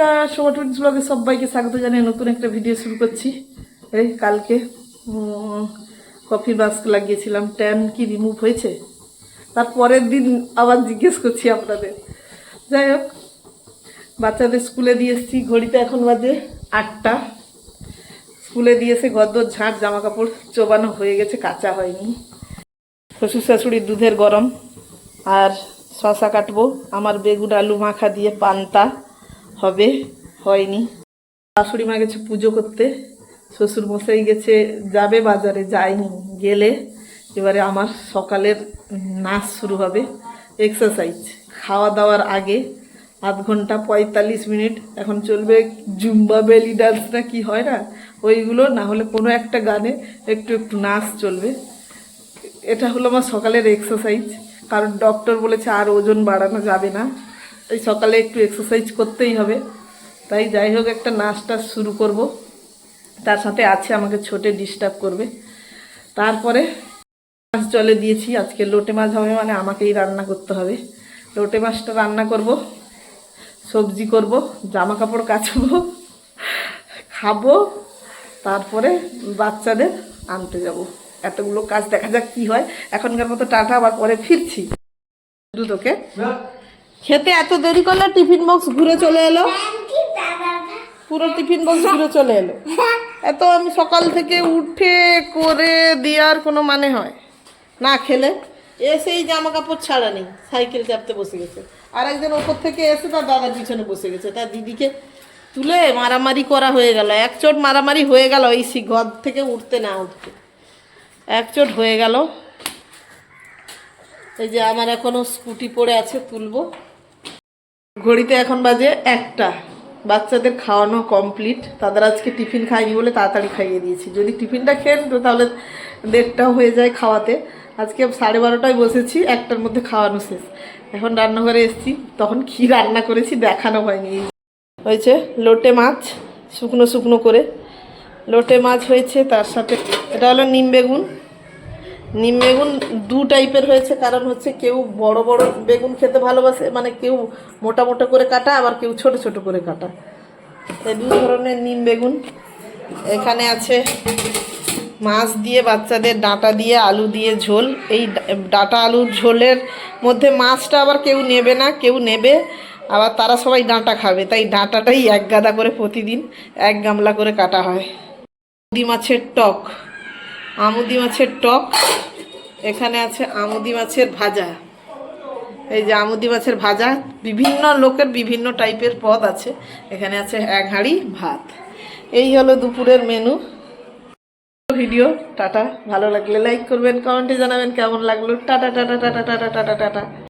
নমস্কার, সোমা টুইন্স ব্লগে সবাইকে স্বাগত জানিয়ে নতুন একটা ভিডিও শুরু করছি। এই কালকে কফি মাস্ক লাগিয়েছিলাম ট্যান কি রিমুভ হয়েছে? তার পরের দিন আবার জিজ্ঞেস করছি আপনাদের। যাই হোক, বাচ্চাদের স্কুলে দিয়ে এসেছি, ঘড়িতে এখন বাজে আটটা। স্কুলে দিয়ে দিয়েছে গদ্দর ঝাঁট জামা কাপড় চোবানো হয়ে গেছে, কাঁচা হয়নি। শ্বশুর শাশুড়ির দুধের গরম। আর শশা কাটবো, আমার বেগুন আলু মাখা দিয়ে পান্তা। হবে, হয়নি। শাশুড়ি মা গেছে পুজো করতে, শ্বশুর মশাই গেছে, যাবে বাজারে, যায়নি, গেলে এবারে আমার সকালের নাচ শুরু হবে এক্সারসাইজ খাওয়া দাওয়ার আগে আধ ঘণ্টা পঁয়তাল্লিশ মিনিট, এখন চলবে জুম্বা বেলি ডান্স না কি হয় না, ওইগুলো, না হলে কোনো একটা গানে একটু একটু নাচ চলবে। এটা হলো আমার সকালের এক্সারসাইজ কারণ ডক্টর বলেছে আর ওজন বাড়ানো যাবে না। এই সকালে একটু এক্সারসাইজ করতেই হবে। তাই যাই হোক, একটা নাচটা শুরু করব। তার সাথে আছে আমাকে ছোটে ডিস্টার্ব করবে। তারপরে মাছ জলে দিয়েছি। আজকে লোটে মাছ হবে মানে আমাকেই রান্না করতে হবে। লোটে মাছটা রান্না করব, সবজি করব জামা কাপড় কাচবো, খাব, তারপরে বাচ্চাদের আনতে যাব। এতগুলো কাজ দেখা যাক কি হয়। এখনকার মতো টাটা, আবার পরে ফিরছি। তোকে। খেতে এত দেরি করলে টিফিন বক্স ঘুরে চলে এলো? পুরো টিফিন বক্স ঘুরে চলে এলো। এত আমি সকাল থেকে উঠে করে দেওয়ার কোনো মানে হয়। না খেলে। এসেই জামা কাপড় ছাড়া নেই। সাইকেল চাপতে বসে গেছে। আর একজন ওপর থেকে এসে তার দাদার পিছনে বসে গেছে। তার দিদিকে তুলে মারামারি করা হয়ে গেল। এক চোট মারামারি হয়ে গেল এই সি- ঘর থেকে উঠতে না উঠতে। এক চোট হয়ে গেল। এই যে আমার এখনও স্কুটি পড়ে আছে তুলবো। ঘড়িতে এখন বাজে একটা। বাচ্চাদের খাওয়ানো কমপ্লিট তাদের আজকে টিফিন খাইনি বলে তাড়াতাড়ি খাইয়ে দিয়েছি। যদি টিফিনটা খেয়ে নিত তাহলে দেড়টাও হয়ে যায় খাওয়াতে। আজকে সাড়ে বারোটায় বসেছি, একটার মধ্যে খাওয়ানো শেষ। এখন রান্নাঘরে এসেছি, তখন কি রান্না করেছি দেখানো হয়নি। হয়েছে লোটে মাছ, শুকনো শুকনো করে। লোটে মাছ হয়েছে তার সাথে, এটা হলো নিম বেগুন। নিম বেগুন দু টাইপের হয়েছে, কারণ হচ্ছে কেউ বড় বড় বেগুন খেতে ভালোবাসে মানে কেউ মোটা মোটা করে কাটা, আবার কেউ ছোট ছোট করে কাটা। এই দু ধরনের নিম বেগুন। এখানে আছে মাছ দিয়ে, বাচ্চাদের ডাঁটা দিয়ে, আলু দিয়ে ঝোল। এই ডাঁটা আলুর ঝোলের মধ্যে মাছটা আবার কেউ নেবে না, কেউ নেবে, আবার তারা সবাই ডাঁটা খাবে। তাই ডাঁটাটাই এক গাদা করে প্রতিদিন এক গামলা করে কাটা হয়। মাছের টক। আমুদি মাছের টক, এখানে আছে আমুদি মাছের ভাজা। এই যে আমুদি মাছের ভাজা, বিভিন্ন লোকের বিভিন্ন টাইপের পদ আছে। এখানে আছে এক হাঁড়ি ভাত। এই হলো দুপুরের মেনু। Video, tata. ভালো লাগলে লাইক করবেন, কমেন্টে জানাবেন কেমন লাগল। Tata tata tata tata tata tata